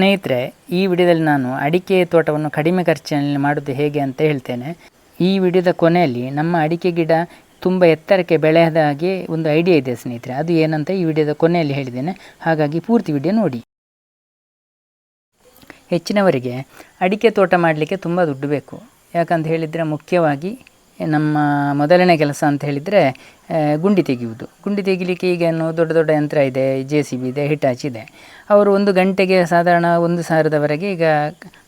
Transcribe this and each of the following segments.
ಸ್ನೇಹಿತರೆ, ಈ ವಿಡಿಯೋದಲ್ಲಿ ನಾನು ಅಡಿಕೆ ತೋಟವನ್ನು ಕಡಿಮೆ ಖರ್ಚಿನಲ್ಲಿ ಮಾಡೋದು ಹೇಗೆ ಅಂತ ಹೇಳ್ತೇನೆ. ಈ ವಿಡಿಯೋದ ಕೊನೆಯಲ್ಲಿ ನಮ್ಮ ಅಡಿಕೆ ಗಿಡ ತುಂಬ ಎತ್ತರಕ್ಕೆ ಬೆಳೆಯದ ಹಾಗೆ ಒಂದು ಐಡಿಯಾ ಇದೆ ಸ್ನೇಹಿತರೆ. ಅದು ಏನಂತ ಈ ವಿಡಿಯೋದ ಕೊನೆಯಲ್ಲಿ ಹೇಳಿದ್ದೇನೆ. ಹಾಗಾಗಿ ಪೂರ್ತಿ ವಿಡಿಯೋ ನೋಡಿ. ಹೆಚ್ಚಿನವರಿಗೆ ಅಡಿಕೆ ತೋಟ ಮಾಡಲಿಕ್ಕೆ ತುಂಬ ದುಡ್ಡು ಬೇಕು. ಯಾಕಂತ ಹೇಳಿದರೆ ಮುಖ್ಯವಾಗಿ ನಮ್ಮ ಮೊದಲನೇ ಕೆಲಸ ಅಂತ ಹೇಳಿದರೆ ಗುಂಡಿ ತೆಗೆಯುವುದು. ಗುಂಡಿ ತೆಗಿಲಿಕ್ಕೆ ಈಗ ಏನು ದೊಡ್ಡ ದೊಡ್ಡ ಯಂತ್ರ ಇದೆ ಜೆ ಸಿ ಬಿ ಇದೆ ಹಿಟಾಚ್ ಇದೆ. ಅವರು ಒಂದು ಗಂಟೆಗೆ ಸಾಧಾರಣ ಒಂದು ಸಾವಿರದವರೆಗೆ ಈಗ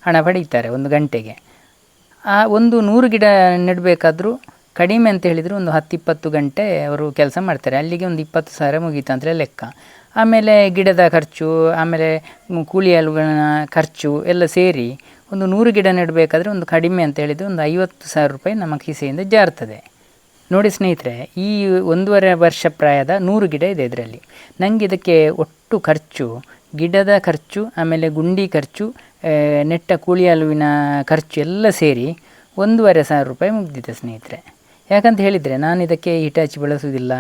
ಹಣ ಪಡೀತಾರೆ ಒಂದು ಗಂಟೆಗೆ. ಆ ಒಂದು ನೂರು ಗಿಡ ನೆಡಬೇಕಾದ್ರೂ ಕಡಿಮೆ ಅಂತ ಹೇಳಿದರೆ ಒಂದು ಹತ್ತು ಇಪ್ಪತ್ತು ಗಂಟೆ ಅವರು ಕೆಲಸ ಮಾಡ್ತಾರೆ. ಅಲ್ಲಿಗೆ ಒಂದು ಇಪ್ಪತ್ತು ಸಾವಿರ ಮುಗೀತು ಅಂದರೆ ಲೆಕ್ಕ. ಆಮೇಲೆ ಗಿಡದ ಖರ್ಚು, ಆಮೇಲೆ ಕೂಲಿ ಆಳುಗಳ ಖರ್ಚು ಎಲ್ಲ ಸೇರಿ ಒಂದು ನೂರು ಗಿಡ ನೆಡಬೇಕಾದ್ರೆ ಒಂದು ಕಡಿಮೆ ಅಂತ ಹೇಳಿದರೆ ಒಂದು ಐವತ್ತು ಸಾವಿರ ರೂಪಾಯಿ ನಮ್ಮ ಕಿಸೆಯಿಂದ ಜಾರ್ತದೆ. ನೋಡಿ ಸ್ನೇಹಿತರೆ, ಈ ಒಂದೂವರೆ ವರ್ಷ ಪ್ರಾಯದ ನೂರು ಗಿಡ ಇದೆ ಇದರಲ್ಲಿ. ನನಗೆ ಇದಕ್ಕೆ ಒಟ್ಟು ಖರ್ಚು, ಗಿಡದ ಖರ್ಚು, ಆಮೇಲೆ ಗುಂಡಿ ಖರ್ಚು ನೆಟ್ಟ ಕೂಳಿ ಹಲುವಿನ ಖರ್ಚು ಎಲ್ಲ ಸೇರಿ ಒಂದೂವರೆ ಸಾವಿರ ರೂಪಾಯಿ ಮುಗ್ದಿದೆ ಸ್ನೇಹಿತರೆ. ಯಾಕಂತ ಹೇಳಿದರೆ, ನಾನು ಇದಕ್ಕೆ ಹಿಟಾಚಿ ಬಳಸುವುದಿಲ್ಲ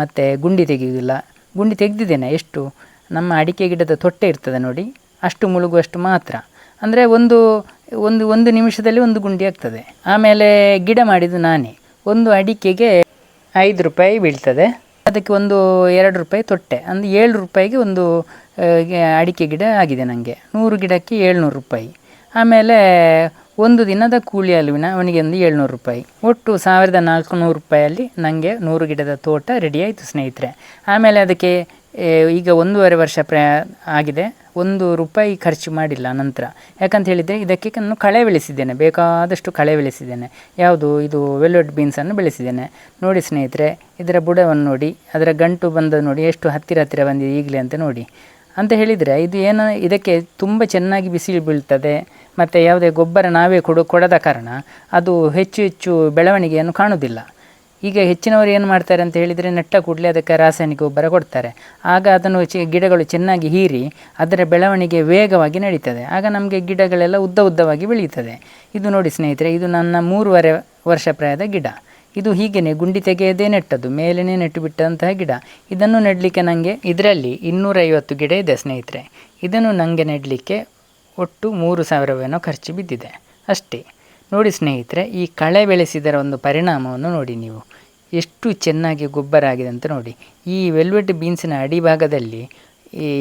ಮತ್ತು ಗುಂಡಿ ತೆಗೆಯುವುದಿಲ್ಲ. ಗುಂಡಿ ತೆಗೆದಿದ್ದೇನೆ, ಎಷ್ಟು? ನಮ್ಮ ಅಡಿಕೆ ಗಿಡದ ತೊಟ್ಟೆ ಇರ್ತದೆ ನೋಡಿ, ಅಷ್ಟು ಮುಳುಗುವಷ್ಟು ಮಾತ್ರ. ಅಂದರೆ ಒಂದು ಒಂದು ಒಂದು ನಿಮಿಷದಲ್ಲಿ ಒಂದು ಗುಂಡಿ ಆಗ್ತದೆ. ಆಮೇಲೆ ಗಿಡ ಮಾಡಿದ್ದು ನಾನೇ. ಒಂದು ಅಡಿಕೆಗೆ ಐದು ರೂಪಾಯಿ ಬೀಳ್ತದೆ. ಅದಕ್ಕೆ ಒಂದು ಎರಡು ರೂಪಾಯಿ ತೊಟ್ಟೆ. ಅಂದರೆ ಏಳು ರೂಪಾಯಿಗೆ ಒಂದು ಅಡಿಕೆ ಗಿಡ ಆಗಿದೆ ನನಗೆ ನೂರು ಗಿಡಕ್ಕೆ ಏಳ್ನೂರು ರೂಪಾಯಿ. ಆಮೇಲೆ ಒಂದು ದಿನದ ಕೂಲಿ ಅಲುವಿನ ಅವನಿಗೆ ಒಂದು ಏಳ್ನೂರು ರೂಪಾಯಿ. ಒಟ್ಟು ಸಾವಿರದ ನಾಲ್ಕುನೂರು ರೂಪಾಯಲ್ಲಿ ನನಗೆ ನೂರು ಗಿಡದ ತೋಟ ರೆಡಿ ಆಯಿತು ಸ್ನೇಹಿತರೆ. ಆಮೇಲೆ ಅದಕ್ಕೆ ಈಗ ಒಂದೂವರೆ ವರ್ಷ ಪ್ರ, ಆಗಿದೆ. ಒಂದು ರೂಪಾಯಿ ಖರ್ಚು ಮಾಡಿಲ್ಲ ನಂತರ. ಯಾಕಂತ ಹೇಳಿದರೆ ಇದಕ್ಕೆ ನಾನು ಕಳೆ ಬೆಳೆಸಿದ್ದೇನೆ. ಬೇಕಾದಷ್ಟು ಕಳೆ ಬೆಳೆಸಿದ್ದೇನೆ. ಯಾವುದು? ಇದು ವೆಲ್ಲೋಡ್ ಬೀನ್ಸನ್ನು ಬೆಳೆಸಿದ್ದೇನೆ. ನೋಡಿ ಸ್ನೇಹಿತರೆ, ಇದರ ಬುಡವನ್ನು ನೋಡಿ, ಅದರ ಗಂಟು ಬಂದ ನೋಡಿ, ಎಷ್ಟು ಹತ್ತಿರ ಹತ್ತಿರ ಬಂದಿದೆ ಈಗಲೇ ಅಂತ ನೋಡಿ. ಅಂತ ಹೇಳಿದರೆ ಇದು ಏನು, ಇದಕ್ಕೆ ತುಂಬ ಚೆನ್ನಾಗಿ ಬಿಸಿಲು ಬೀಳ್ತದೆ. ಮತ್ತು ಯಾವುದೇ ಗೊಬ್ಬರ ನಾವೇ ಕೊಡು, ಕೊಡದ ಕಾರಣ ಅದು ಹೆಚ್ಚು ಹೆಚ್ಚು ಬೆಳವಣಿಗೆಯನ್ನು ಕಾಣುವುದಿಲ್ಲ. ಈಗ ಹೆಚ್ಚಿನವರು ಏನು ಮಾಡ್ತಾರೆ ಅಂತ ಹೇಳಿದರೆ ನೆಟ್ಟ ಕೂಡಲೇ ಅದಕ್ಕೆ ರಾಸಾಯನಿಕ ಗೊಬ್ಬರ ಕೊಡ್ತಾರೆ. ಆಗ ಅದನ್ನು ಗಿಡಗಳು ಚೆನ್ನಾಗಿ ಹೀರಿ ಅದರ ಬೆಳವಣಿಗೆ ವೇಗವಾಗಿ ನಡೀತದೆ. ಆಗ ನಮಗೆ ಗಿಡಗಳೆಲ್ಲ ಉದ್ದ ಉದ್ದವಾಗಿ ಬೆಳೀತದೆ. ಇದು ನೋಡಿ ಸ್ನೇಹಿತರೆ, ಇದು ನನ್ನ ಮೂರುವರೆ ವರ್ಷ ಪ್ರಾಯದ ಗಿಡ. ಇದು ಹೀಗೇನೆ ಗುಂಡಿ ತೆಗೆಯದೇ ನೆಟ್ಟದು ಮೇಲೇ ನೆಟ್ಟು ಬಿಟ್ಟಂತಹ ಗಿಡ. ಇದನ್ನು ನೆಡಲಿಕ್ಕೆ ನನಗೆ ಇದರಲ್ಲಿ ಇನ್ನೂರೈವತ್ತು ಗಿಡ ಇದೆ ಸ್ನೇಹಿತರೆ. ಇದನ್ನು ನನಗೆ ನೆಡಲಿಕ್ಕೆ ಒಟ್ಟು ಮೂರು ಸಾವಿರವೇನೋ ಖರ್ಚು ಬಿದ್ದಿದೆ. ಅಷ್ಟೇ. ನೋಡಿ ಸ್ನೇಹಿತರೆ, ಈ ಕಳೆ ಬೆಳೆಸಿದರ ಒಂದು ಪರಿಣಾಮವನ್ನು ನೋಡಿ ನೀವು. ಎಷ್ಟು ಚೆನ್ನಾಗಿ ಗೊಬ್ಬರ ಆಗಿದೆ ಅಂತ ನೋಡಿ. ಈ ವೆಲ್ವೆಟ್ ಬೀನ್ಸಿನ ಅಡಿಭಾಗದಲ್ಲಿ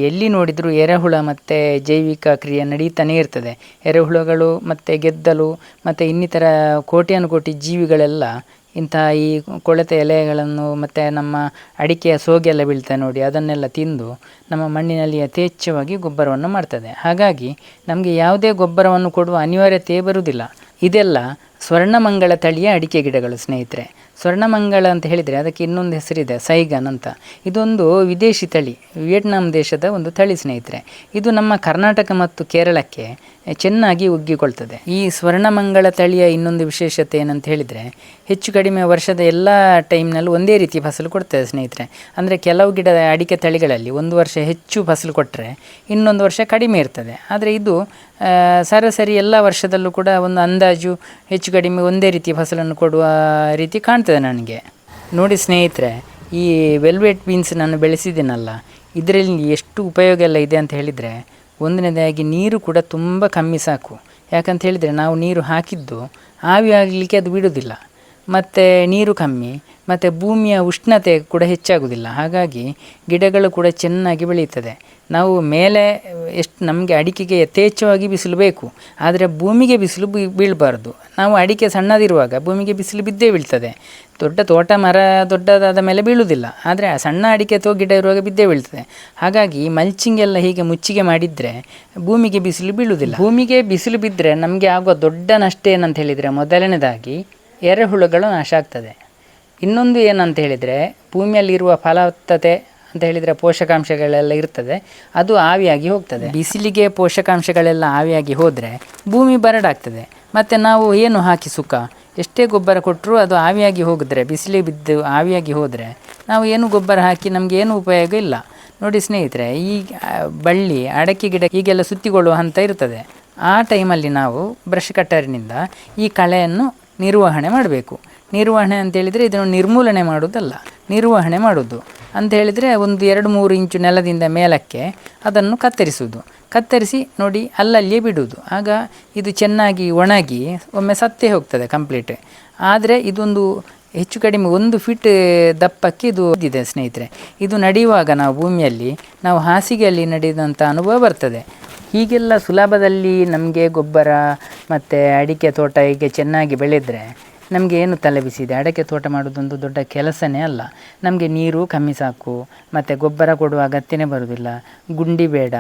ಎಲ್ಲಿ ನೋಡಿದರೂ ಎರೆಹುಳ ಮತ್ತು ಜೈವಿಕ ಕ್ರಿಯೆ ನಡೀತಾನೇ ಇರ್ತದೆ. ಎರೆಹುಳಗಳು ಮತ್ತು ಗೆದ್ದಲು ಮತ್ತು ಇನ್ನಿತರ ಕೋಟ್ಯಾನುಕೋಟಿ ಜೀವಿಗಳೆಲ್ಲ ಇಂತಹ ಈ ಕೊಳೆತ ಎಲೆಗಳನ್ನು ಮತ್ತು ನಮ್ಮ ಅಡಿಕೆಯ ಸೋಗೆಲ್ಲ ಬೀಳ್ತಾ ನೋಡಿ, ಅದನ್ನೆಲ್ಲ ತಿಂದು ನಮ್ಮ ಮಣ್ಣಿನಲ್ಲಿ ಯಥೇಚ್ಛವಾಗಿ ಗೊಬ್ಬರವನ್ನು ಮಾಡ್ತದೆ. ಹಾಗಾಗಿ ನಮಗೆ ಯಾವುದೇ ಗೊಬ್ಬರವನ್ನು ಕೊಡುವ ಅನಿವಾರ್ಯತೆ ಬರುವುದಿಲ್ಲ. ಇದೆಲ್ಲ ಸ್ವರ್ಣಮಂಗಳ ತಳಿಯ ಅಡಿಕೆ ಗಿಡಗಳು ಸ್ನೇಹಿತರೆ. ಸ್ವರ್ಣಮಂಗಳ ಅಂತ ಹೇಳಿದರೆ ಅದಕ್ಕೆ ಇನ್ನೊಂದು ಹೆಸರಿದೆ, ಸೈಗನ್ ಅಂತ. ಇದೊಂದು ವಿದೇಶಿ ತಳಿ, ವಿಯೆಟ್ನಾಂ ದೇಶದ ಒಂದು ತಳಿ ಸ್ನೇಹಿತರೆ. ಇದು ನಮ್ಮ ಕರ್ನಾಟಕ ಮತ್ತು ಕೇರಳಕ್ಕೆ ಚೆನ್ನಾಗಿ ಉಗ್ಗಿಕೊಳ್ತದೆ. ಈ ಸ್ವರ್ಣಮಂಗಳ ತಳಿಯ ಇನ್ನೊಂದು ವಿಶೇಷತೆ ಏನಂತ ಹೇಳಿದರೆ, ಹೆಚ್ಚು ಕಡಿಮೆ ವರ್ಷದ ಎಲ್ಲ ಟೈಮ್ನಲ್ಲೂ ಒಂದೇ ರೀತಿ ಫಸಲು ಕೊಡ್ತದೆ ಸ್ನೇಹಿತರೆ. ಅಂದರೆ ಕೆಲವು ಗಿಡ ಅಡಿಕೆ ತಳಿಗಳಲ್ಲಿ ಒಂದು ವರ್ಷ ಹೆಚ್ಚು ಫಸಲು ಕೊಟ್ಟರೆ ಇನ್ನೊಂದು ವರ್ಷ ಕಡಿಮೆ ಇರ್ತದೆ. ಆದರೆ ಇದು ಸರಾಸರಿ ಎಲ್ಲ ವರ್ಷದಲ್ಲೂ ಕೂಡ ಒಂದು ಅಂದಾಜು ಹೆಚ್ಚು ಕಡಿಮೆ ಒಂದೇ ರೀತಿ ಫಸಲನ್ನು ಕೊಡುವ ರೀತಿ ಕಾಣ್ತದೆ. ನನಗೆ. ನೋಡಿ ಸ್ನೇಹಿತರೆ, ಈ ವೆಲ್ವೆಟ್ ಬೀನ್ಸ್ ನಾನು ಬೆಳೆಸಿದ್ದೀನಲ್ಲ, ಇದರಲ್ಲಿ ಎಷ್ಟು ಉಪಯೋಗ ಎಲ್ಲ ಇದೆ ಅಂತ ಹೇಳಿದರೆ, ಒಂದನೇದಾಗಿ ನೀರು ಕೂಡ ತುಂಬ ಕಮ್ಮಿ ಸಾಕು. ಯಾಕಂತ ಹೇಳಿದರೆ ನಾವು ನೀರು ಹಾಕಿದ್ದು, ಆವಿ ಆಗಲಿಕ್ಕೆ ಅದು ಬಿಡೋದಿಲ್ಲ. ಮತ್ತು ನೀರು ಕಮ್ಮಿ, ಮತ್ತು ಭೂಮಿಯ ಉಷ್ಣತೆ ಕೂಡ ಹೆಚ್ಚಾಗುವುದಿಲ್ಲ ಹಾಗಾಗಿ ಗಿಡಗಳು ಕೂಡ ಚೆನ್ನಾಗಿ ಬೆಳೆಯುತ್ತದೆ. ನಾವು ಮೇಲೆ ಎಷ್ಟು ನಮಗೆ ಅಡಿಕೆಗೆ ಯಥೇಚ್ಛವಾಗಿ ಬಿಸಿಲು ಬೇಕು, ಆದರೆ ಭೂಮಿಗೆ ಬಿಸಿಲು ಬೀಳಬಾರ್ದು. ನಾವು ಅಡಿಕೆ ಸಣ್ಣದಿರುವಾಗ ಭೂಮಿಗೆ ಬಿಸಿಲು ಬಿದ್ದೇ ಬೀಳ್ತದೆ. ದೊಡ್ಡ ತೋಟ ಮರ ದೊಡ್ಡದಾದ ಮೇಲೆ ಬೀಳುವುದಿಲ್ಲ, ಆದರೆ ಆ ಸಣ್ಣ ಅಡಿಕೆ ಅಥವಾ ಗಿಡ ಇರುವಾಗ ಬಿದ್ದೇ ಬೀಳ್ತದೆ. ಹಾಗಾಗಿ ಮಲ್ಚಿಂಗ್ ಎಲ್ಲ ಹೀಗೆ ಮುಚ್ಚಿಗೆ ಮಾಡಿದರೆ ಭೂಮಿಗೆ ಬಿಸಿಲು ಬೀಳುವುದಿಲ್ಲ. ಭೂಮಿಗೆ ಬಿಸಿಲು ಬಿದ್ದರೆ ನಮಗೆ ಆಗುವ ದೊಡ್ಡ ನಷ್ಟ ಏನಂತ ಹೇಳಿದರೆ ಮೊದಲನೇದಾಗಿ ಎರೆಹುಳುಗಳು ನಾಶ ಆಗ್ತದೆ. ಇನ್ನೊಂದು ಏನಂತ ಹೇಳಿದರೆ ಭೂಮಿಯಲ್ಲಿರುವ ಫಲವತ್ತತೆ ಅಂತ ಹೇಳಿದರೆ ಪೋಷಕಾಂಶಗಳೆಲ್ಲ ಇರ್ತದೆ. ಅದು ಆವಿಯಾಗಿ ಹೋಗ್ತದೆ. ಬಿಸಿಲಿಗೆ ಪೋಷಕಾಂಶಗಳೆಲ್ಲ ಆವಿಯಾಗಿ ಹೋದರೆ ಭೂಮಿ ಬರಡಾಗ್ತದೆ. ಮತ್ತು ನಾವು ಏನು ಹಾಕಿ ಸುಖ? ಎಷ್ಟೇ ಗೊಬ್ಬರ ಕೊಟ್ಟರೂ ಅದು ಆವಿಯಾಗಿ ಹೋಗಿದ್ರೆ ಬಿಸಿಲಿಗೆ ಬಿದ್ದು ಆವಿಯಾಗಿ ಹೋದರೆ ನಾವು ಏನು ಗೊಬ್ಬರ ಹಾಕಿ ನಮಗೆ ಏನು ಉಪಯೋಗ ಇಲ್ಲ. ನೋಡಿ ಸ್ನೇಹಿತರೆ, ಈ ಬಳ್ಳಿ, ಅಡಕೆ ಗಿಡ ಹೀಗೆಲ್ಲ ಸುತ್ತಿಕೊಳ್ಳುವ ಹಂತ ಇರ್ತದೆ. ಆ ಟೈಮಲ್ಲಿ ನಾವು ಬ್ರಷ್ ಕಟ್ಟರಿನಿಂದ ಈ ಕಳೆಯನ್ನು ನಿರ್ವಹಣೆ ಮಾಡಬೇಕು. ನಿರ್ವಹಣೆ ಅಂತೇಳಿದರೆ ಇದನ್ನು ನಿರ್ಮೂಲನೆ ಮಾಡುವುದಲ್ಲ, ನಿರ್ವಹಣೆ ಮಾಡೋದು ಅಂತ ಹೇಳಿದರೆ ಒಂದು ಎರಡು ಮೂರು ಇಂಚು ನೆಲದಿಂದ ಮೇಲಕ್ಕೆ ಅದನ್ನು ಕತ್ತರಿಸುವುದು. ಕತ್ತರಿಸಿ ನೋಡಿ ಅಲ್ಲಲ್ಲಿಯೇ ಬಿಡುವುದು. ಆಗ ಇದು ಚೆನ್ನಾಗಿ ಒಣಗಿ ಒಮ್ಮೆ ಸತ್ತೇ ಹೋಗ್ತದೆ ಕಂಪ್ಲೀಟ್ ಆದರೆ ಇದೊಂದು ಹೆಚ್ಚು ಕಡಿಮೆ ಒಂದು ಫಿಟ್ ದಪ್ಪಕ್ಕೆ ಇದು ಇದೆ ಸ್ನೇಹಿತರೆ. ಇದು ನಡೆಯುವಾಗ ನಾವು ಭೂಮಿಯಲ್ಲಿ, ನಾವು ಹಾಸಿಗೆಯಲ್ಲಿ ನಡೆದಂಥ ಅನುಭವ ಬರ್ತದೆ. ಹೀಗೆಲ್ಲ ಸುಲಭದಲ್ಲಿ ನಮಗೆ ಗೊಬ್ಬರ ಮತ್ತು ಅಡಿಕೆ ತೋಟ ಹೀಗೆ ಚೆನ್ನಾಗಿ ಬೆಳೆದರೆ ನಮಗೆ ಏನು ತಲೆ ಅಡಿಕೆ ತೋಟ ಮಾಡೋದೊಂದು ದೊಡ್ಡ ಕೆಲಸನೇ ಅಲ್ಲ. ನಮಗೆ ನೀರು ಕಮ್ಮಿ ಸಾಕು, ಮತ್ತು ಗೊಬ್ಬರ ಕೊಡುವ ಅಗತ್ಯನೇ ಬರುವುದಿಲ್ಲ. ಗುಂಡಿ ಬೇಡ.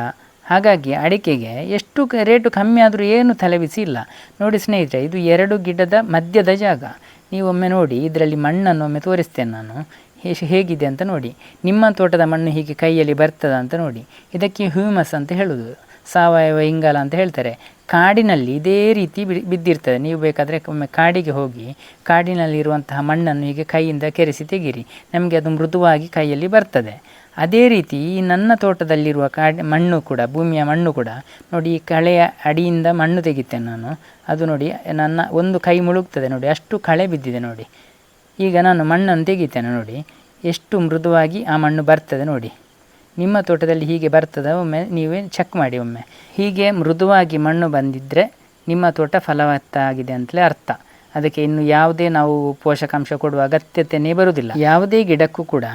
ಹಾಗಾಗಿ ಅಡಿಕೆಗೆ ಎಷ್ಟು ರೇಟು ಕಮ್ಮಿ ಆದರೂ ಏನು ತಲೆಬಿಸಿ ಇಲ್ಲ. ನೋಡಿ ಸ್ನೇಹಿತರೆ, ಇದು ಎರಡು ಗಿಡದ ಮಧ್ಯದ ಜಾಗ. ನೀವೊಮ್ಮೆ ನೋಡಿ, ಇದರಲ್ಲಿ ಮಣ್ಣನ್ನು ಒಮ್ಮೆ ತೋರಿಸ್ತೇನೆ ನಾನು. ಹೇಗಿದೆ ಅಂತ ನೋಡಿ. ನಿಮ್ಮ ತೋಟದ ಮಣ್ಣು ಹೀಗೆ ಕೈಯಲ್ಲಿ ಬರ್ತದ ಅಂತ ನೋಡಿ. ಇದಕ್ಕೆ ಹ್ಯೂಮಸ್ ಅಂತ ಹೇಳೋದು ಸಾವಯವ ಇಂಗಾಲ ಅಂತ ಹೇಳ್ತಾರೆ. ಕಾಡಿನಲ್ಲಿ ಇದೇ ರೀತಿ ಬಿದ್ದಿರ್ತದೆ. ನೀವು ಬೇಕಾದರೆ ಒಮ್ಮೆ ಕಾಡಿಗೆ ಹೋಗಿ, ಕಾಡಿನಲ್ಲಿರುವಂತಹ ಮಣ್ಣನ್ನು ಹೀಗೆ ಕೈಯಿಂದ ಕೆರೆಸಿ ತೆಗೀರಿ. ನಮಗೆ ಅದು ಮೃದುವಾಗಿ ಕೈಯಲ್ಲಿ ಬರ್ತದೆ. ಅದೇ ರೀತಿ ಈ ನನ್ನ ತೋಟದಲ್ಲಿರುವ ಕಾಡಿ, ಮಣ್ಣು ಕೂಡ, ಭೂಮಿಯ ಮಣ್ಣು ಕೂಡ, ನೋಡಿ ಈ ಕಳೆಯ ಅಡಿಯಿಂದ ಮಣ್ಣು ತೆಗಿತೇನೆ ನಾನು. ಅದು ನೋಡಿ ನನ್ನ ಒಂದು ಕೈ ಮುಳುಗ್ತದೆ ನೋಡಿ, ಅಷ್ಟು ಕಳೆ ಬಿದ್ದಿದೆ ನೋಡಿ. ಈಗ ನಾನು ಮಣ್ಣನ್ನು ತೆಗಿತೇನೆ ನೋಡಿ. ಎಷ್ಟು ಮೃದುವಾಗಿ ಆ ಮಣ್ಣು ಬರ್ತದೆ ನೋಡಿ. ನಿಮ್ಮ ತೋಟದಲ್ಲಿ ಹೀಗೆ ಬರ್ತದ, ಒಮ್ಮೆ ನೀವೇ ಚೆಕ್ ಮಾಡಿ ಒಮ್ಮೆ. ಹೀಗೆ ಮೃದುವಾಗಿ ಮಣ್ಣು ಬಂದಿದ್ದರೆ ನಿಮ್ಮ ತೋಟ ಫಲವತ್ತಾಗಿದೆ ಅಂತಲೇ ಅರ್ಥ. ಅದಕ್ಕೆ ಇನ್ನು ಯಾವುದೇ ನಾವು ಪೋಷಕಾಂಶ ಕೊಡುವ ಅಗತ್ಯತೆಯೇ ಬರುವುದಿಲ್ಲ. ಯಾವುದೇ ಗಿಡಕ್ಕೂ ಕೂಡ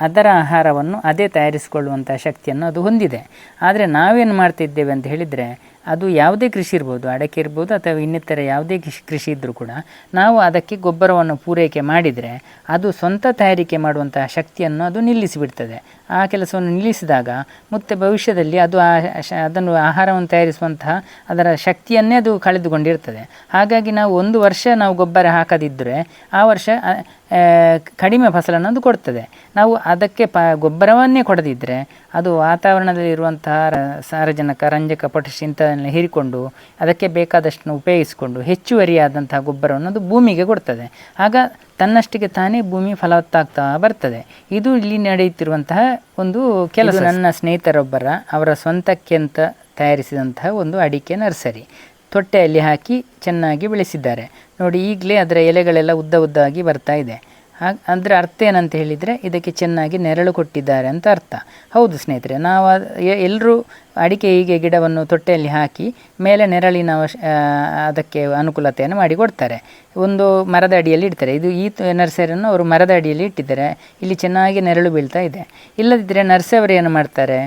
ಅದರ ಆಹಾರವನ್ನು ಅದೇ ತಯಾರಿಸಿಕೊಳ್ಳುವಂಥ ಶಕ್ತಿಯನ್ನು ಅದು ಹೊಂದಿದೆ. ಆದರೆ ನಾವೇನು ಮಾಡ್ತಿದ್ದೇವೆ ಅಂತ ಹೇಳಿದರೆ ಅದು ಯಾವುದೇ ಕೃಷಿ ಇರ್ಬೋದು, ಅಡಕೆ ಇರ್ಬೋದು ಅಥವಾ ಇನ್ನಿತರ ಯಾವುದೇ ಕೃಷಿ ಕೃಷಿ ಇದ್ದರೂ ಕೂಡ ನಾವು ಅದಕ್ಕೆ ಗೊಬ್ಬರವನ್ನು ಪೂರೈಕೆ ಮಾಡಿದರೆ ಅದು ಸ್ವಂತ ತಯಾರಿಕೆ ಮಾಡುವಂತಹ ಶಕ್ತಿಯನ್ನು ಅದು ನಿಲ್ಲಿಸಿಬಿಡ್ತದೆ. ಆ ಕೆಲಸವನ್ನು ನಿಲ್ಲಿಸಿದಾಗ ಮತ್ತೆ ಭವಿಷ್ಯದಲ್ಲಿ ಅದು ಆ ಅದನ್ನು ಆಹಾರವನ್ನು ತಯಾರಿಸುವಂತಹ ಅದರ ಶಕ್ತಿಯನ್ನೇ ಅದು ಕಳೆದುಕೊಂಡಿರ್ತದೆ. ಹಾಗಾಗಿ ನಾವು ಒಂದು ವರ್ಷ ನಾವು ಗೊಬ್ಬರ ಹಾಕದಿದ್ದರೆ ಆ ವರ್ಷ ಕಡಿಮೆ ಫಸಲನ್ನು ಅದು ಕೊಡ್ತದೆ. ನಾವು ಅದಕ್ಕೆ ಪ, ಗೊಬ್ಬರವನ್ನೇ ಕೊಡದಿದ್ದರೆ ಅದು ವಾತಾವರಣದಲ್ಲಿರುವಂತಹ ಇರುವಂತಹ ಸಾರಜನಕ, ರಂಜಕ, ಪೊಟ್ಯಾಷ್ ಇಂಥದನ್ನೆಲ್ಲ ಹೀರಿಕೊಂಡು ಅದಕ್ಕೆ ಬೇಕಾದಷ್ಟನ್ನು ಉಪಯೋಗಿಸಿಕೊಂಡು ಹೆಚ್ಚುವರಿಯಾದಂತಹ ಗೊಬ್ಬರವನ್ನು ಅದು ಭೂಮಿಗೆ ಕೊಡ್ತದೆ. ಆಗ ತನ್ನಷ್ಟಿಗೆ ತಾನೇ ಭೂಮಿ ಫಲವತ್ತಾಗ್ತಾ ಬರ್ತದೆ. ಇದು ಇಲ್ಲಿ ನಡೆಯುತ್ತಿರುವಂತಹ ಒಂದು ಕೆಲಸ. ನನ್ನ ಸ್ನೇಹಿತರೊಬ್ಬರ, ಅವರ ಸ್ವಂತಕ್ಕೆ ಅಂತ ತಯಾರಿಸಿದಂತಹ ಒಂದು ಅಡಿಕೆ ನರ್ಸರಿ. ತೊಟ್ಟೆಯಲ್ಲಿ ಹಾಕಿ ಚೆನ್ನಾಗಿ ಬೆಳೆಸಿದ್ದಾರೆ. ನೋಡಿ, ಈಗಲೇ ಅದರ ಎಲೆಗಳೆಲ್ಲ ಉದ್ದ ಉದ್ದಾಗಿ ಬರ್ತಾ ಇದೆ. ಹಾಗೆ, ಅಂದರೆ ಅರ್ಥ ಏನಂತ ಹೇಳಿದರೆ ಇದಕ್ಕೆ ಚೆನ್ನಾಗಿ ನೆರಳು ಕೊಟ್ಟಿದ್ದಾರೆ ಅಂತ ಅರ್ಥ. ಹೌದು ಸ್ನೇಹಿತರೆ, ನಾವು ಎಲ್ಲರೂ ಅಡಿಕೆ ಹೀಗೆ ಗಿಡವನ್ನು ತೊಟ್ಟೆಯಲ್ಲಿ ಹಾಕಿ ಮೇಲೆ ನೆರಳಿನ ಅದಕ್ಕೆ ಅನುಕೂಲತೆಯನ್ನು ಮಾಡಿಕೊಡ್ತಾರೆ ಒಂದು ಮರದ ಅಡಿಯಲ್ಲಿ ಇಡ್ತಾರೆ. ಇದು ಈ ನರ್ಸರಿಯನ್ನು ಅವರು ಮರದ ಅಡಿಯಲ್ಲಿ ಇಟ್ಟಿದ್ದಾರೆ. ಇಲ್ಲಿ ಚೆನ್ನಾಗಿ ನೆರಳು ಬೀಳ್ತಾ ಇದೆ. ಇಲ್ಲದಿದ್ದರೆ ನರ್ಸರಿ ಏನು ಮಾಡ್ತಾರೆ?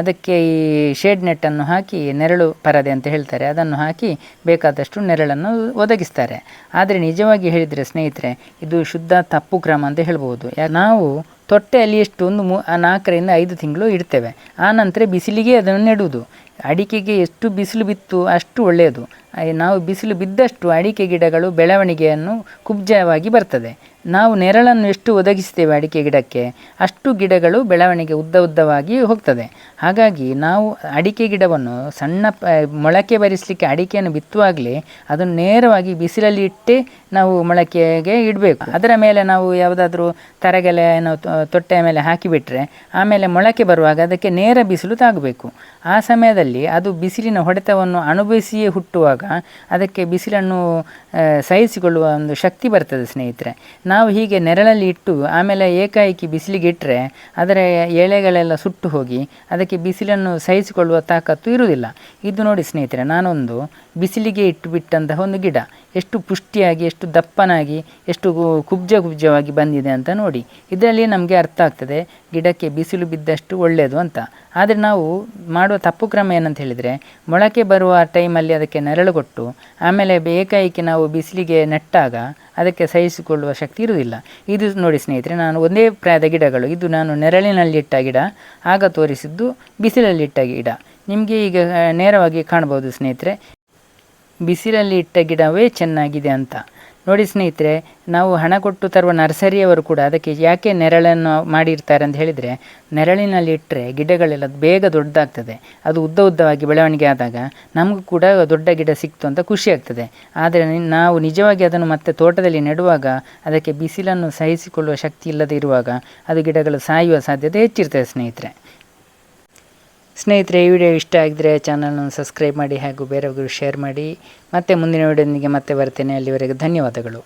ಅದಕ್ಕೆ ಈ ಶೇಡ್ ನೆಟ್ಟನ್ನು ಹಾಕಿ ನೆರಳು ಪರದೆ ಅಂತ ಹೇಳ್ತಾರೆ. ಅದನ್ನು ಹಾಕಿ ಬೇಕಾದಷ್ಟು ನೆರಳನ್ನು ಒದಗಿಸ್ತಾರೆ. ಆದರೆ ನಿಜವಾಗಿ ಹೇಳಿದರೆ ಸ್ನೇಹಿತರೆ, ಇದು ಶುದ್ಧ ತಪ್ಪು ಕ್ರಮ ಅಂತ ಹೇಳ್ಬೋದು. ನಾವು ತೊಟ್ಟೆಯಲ್ಲಿ ಎಷ್ಟು ಒಂದು ಮೂ ನಾಲ್ಕರಿಂದ ಐದು ತಿಂಗಳು ಇಡ್ತೇವೆ. ಆನಂತರ ನಂತರ ಬಿಸಿಲಿಗೆ ಅದನ್ನು ನೆಡುವುದು. ಅಡಿಕೆಗೆ ಎಷ್ಟು ಬಿಸಿಲು ಬಿತ್ತು ಅಷ್ಟು ಒಳ್ಳೆಯದು. ನಾವು ಬಿಸಿಲು ಬಿದ್ದಷ್ಟು ಅಡಿಕೆ ಗಿಡಗಳು ಬೆಳವಣಿಗೆಯನ್ನು ಕುಬ್ಜವಾಗಿ ಬರ್ತದೆ. ನಾವು ನೆರಳನ್ನು ಎಷ್ಟು ಒದಗಿಸ್ತೇವೆ ಅಡಿಕೆ ಗಿಡಕ್ಕೆ? ಅಷ್ಟು ಗಿಡಗಳು ಬೆಳವಣಿಗೆ ಉದ್ದ ಉದ್ದವಾಗಿ ಹೋಗ್ತದೆ. ಹಾಗಾಗಿ ನಾವು ಅಡಿಕೆ ಗಿಡವನ್ನು ಸಣ್ಣ ಮೊಳಕೆ ಬರಿಸಲಿಕ್ಕೆ ಅಡಿಕೆಯನ್ನು ಬಿತ್ತುವಾಗಲೇ ಅದನ್ನು ನೇರವಾಗಿ ಬಿಸಿಲಲ್ಲಿ ಇಟ್ಟೇ ನಾವು ಮೊಳಕೆಗೆ ಇಡಬೇಕು. ಅದರ ಮೇಲೆ ನಾವು ಯಾವುದಾದ್ರೂ ತರಗೆಲೆಯನ್ನು ತೊಟ್ಟೆಯ ಮೇಲೆ ಹಾಕಿಬಿಟ್ರೆ ಆಮೇಲೆ ಮೊಳಕೆ ಬರುವಾಗ ಅದಕ್ಕೆ ನೇರ ಬಿಸಿಲು ತಾಗಬೇಕು. ಆ ಸಮಯದಲ್ಲಿ ಅದು ಬಿಸಿಲಿನ ಹೊಡೆತವನ್ನು ಅನುಭವಿಸಿಯೇ ಹುಟ್ಟುವಾಗ ಅದಕ್ಕೆ ಬಿಸಿಲನ್ನು ಸಹಿಸಿಕೊಳ್ಳುವ ಒಂದು ಶಕ್ತಿ ಬರ್ತದೆ ಸ್ನೇಹಿತರೆ. ನಾವು ಹೀಗೆ ನೆರಳಲ್ಲಿ ಇಟ್ಟು ಆಮೇಲೆ ಏಕಾಏಕಿ ಬಿಸಿಲಿಗೆ ಇಟ್ಟರೆ ಅದರ ಎಳೆಗಳೆಲ್ಲ ಸುಟ್ಟು ಹೋಗಿ ಅದಕ್ಕೆ ಬಿಸಿಲನ್ನು ಸಹಿಸಿಕೊಳ್ಳುವ ತಾಕತ್ತು ಇರುವುದಿಲ್ಲ. ಇದು ನೋಡಿ ಸ್ನೇಹಿತರೆ, ನಾನೊಂದು ಬಿಸಿಲಿಗೆ ಇಟ್ಟು ಬಿಟ್ಟಂತಹ ಒಂದು ಗಿಡ. ಎಷ್ಟು ಪುಷ್ಟಿಯಾಗಿ, ಎಷ್ಟು ದಪ್ಪನಾಗಿ, ಎಷ್ಟು ಕುಬ್ಜ ಕುಬ್ಜವಾಗಿ ಬಂದಿದೆ ಅಂತ ನೋಡಿ. ಇದರಲ್ಲಿ ನಮಗೆ ಅರ್ಥ ಆಗ್ತದೆ, ಗಿಡಕ್ಕೆ ಬಿಸಿಲು ಬಿದ್ದಷ್ಟು ಒಳ್ಳೆಯದು ಅಂತ. ಆದರೆ ನಾವು ಮಾಡುವ ತಪ್ಪು ಕ್ರಮ ಏನಂತ ಹೇಳಿದರೆ, ಮೊಳಕೆ ಬರುವ ಟೈಮಲ್ಲಿ ಅದಕ್ಕೆ ನೆರಳು ಕೊಟ್ಟು, ಆಮೇಲೆ ಏಕಾಏಕಿ ನಾವು ಬಿಸಿಲಿಗೆ ನೆಟ್ಟಾಗ ಅದಕ್ಕೆ ಸಹಿಸಿಕೊಳ್ಳುವ ಶಕ್ತಿ ಇರುವುದಿಲ್ಲ. ಇದು ನೋಡಿ ಸ್ನೇಹಿತರೆ, ನಾನು ಒಂದೇ ಪ್ರಾಯದ ಗಿಡಗಳು, ಇದು ನಾನು ನೆರಳಿನಲ್ಲಿಟ್ಟ ಗಿಡ, ಆಗ ತೋರಿಸಿದ್ದು ಬಿಸಿಲಲ್ಲಿಟ್ಟ ಗಿಡ. ನಿಮಗೆ ಈಗ ನೇರವಾಗಿ ಕಾಣ್ಬೋದು ಸ್ನೇಹಿತರೆ ಬಿಸಿಲಲ್ಲಿ ಇಟ್ಟ ಗಿಡವೇ ಚೆನ್ನಾಗಿದೆ ಅಂತ. ನೋಡಿ ಸ್ನೇಹಿತರೆ, ನಾವು ಹಣ ಕೊಟ್ಟು ತರುವ ನರ್ಸರಿಯವರು ಕೂಡ ಅದಕ್ಕೆ ಯಾಕೆ ನೆರಳನ್ನು ಮಾಡಿರ್ತಾರೆ ಅಂತ ಹೇಳಿದರೆ, ನೆರಳಿನಲ್ಲಿ ಇಟ್ಟರೆ ಗಿಡಗಳೆಲ್ಲ ಬೇಗ ದೊಡ್ಡದಾಗ್ತದೆ. ಅದು ಉದ್ದ ಉದ್ದವಾಗಿ ಬೆಳವಣಿಗೆ ಆದಾಗ ನಮಗೂ ಕೂಡ ದೊಡ್ಡ ಗಿಡ ಸಿಕ್ತು ಅಂತ ಖುಷಿ ಆಗ್ತದೆ. ಆದರೆ ನಾವು ನಿಜವಾಗಿ ಅದನ್ನು ಮತ್ತೆ ತೋಟದಲ್ಲಿ ನೆಡುವಾಗ ಅದಕ್ಕೆ ಬಿಸಿಲನ್ನು ಸಹಿಸಿಕೊಳ್ಳುವ ಶಕ್ತಿ ಇಲ್ಲದೆ ಇರುವಾಗ ಅದು ಗಿಡಗಳು ಸಾಯುವ ಸಾಧ್ಯತೆ ಹೆಚ್ಚಿರ್ತದೆ ಸ್ನೇಹಿತರೆ. ಸ್ನೇಹಿತರೆ, ಈ ವಿಡಿಯೋ ಇಷ್ಟ ಆಗಿದ್ರೆ ಚಾನಲನ್ನು ಸಬ್ಸ್ಕ್ರೈಬ್ ಮಾಡಿ ಹಾಗೂ ಬೇರೆಯವ್ರಿಗೂ ಶೇರ್ ಮಾಡಿ. ಮತ್ತೆ ಮುಂದಿನ ವಿಡಿಯೋದೊಂದಿಗೆ ಮತ್ತೆ ಬರ್ತೇನೆ. ಅಲ್ಲಿವರೆಗೆ ಧನ್ಯವಾದಗಳು.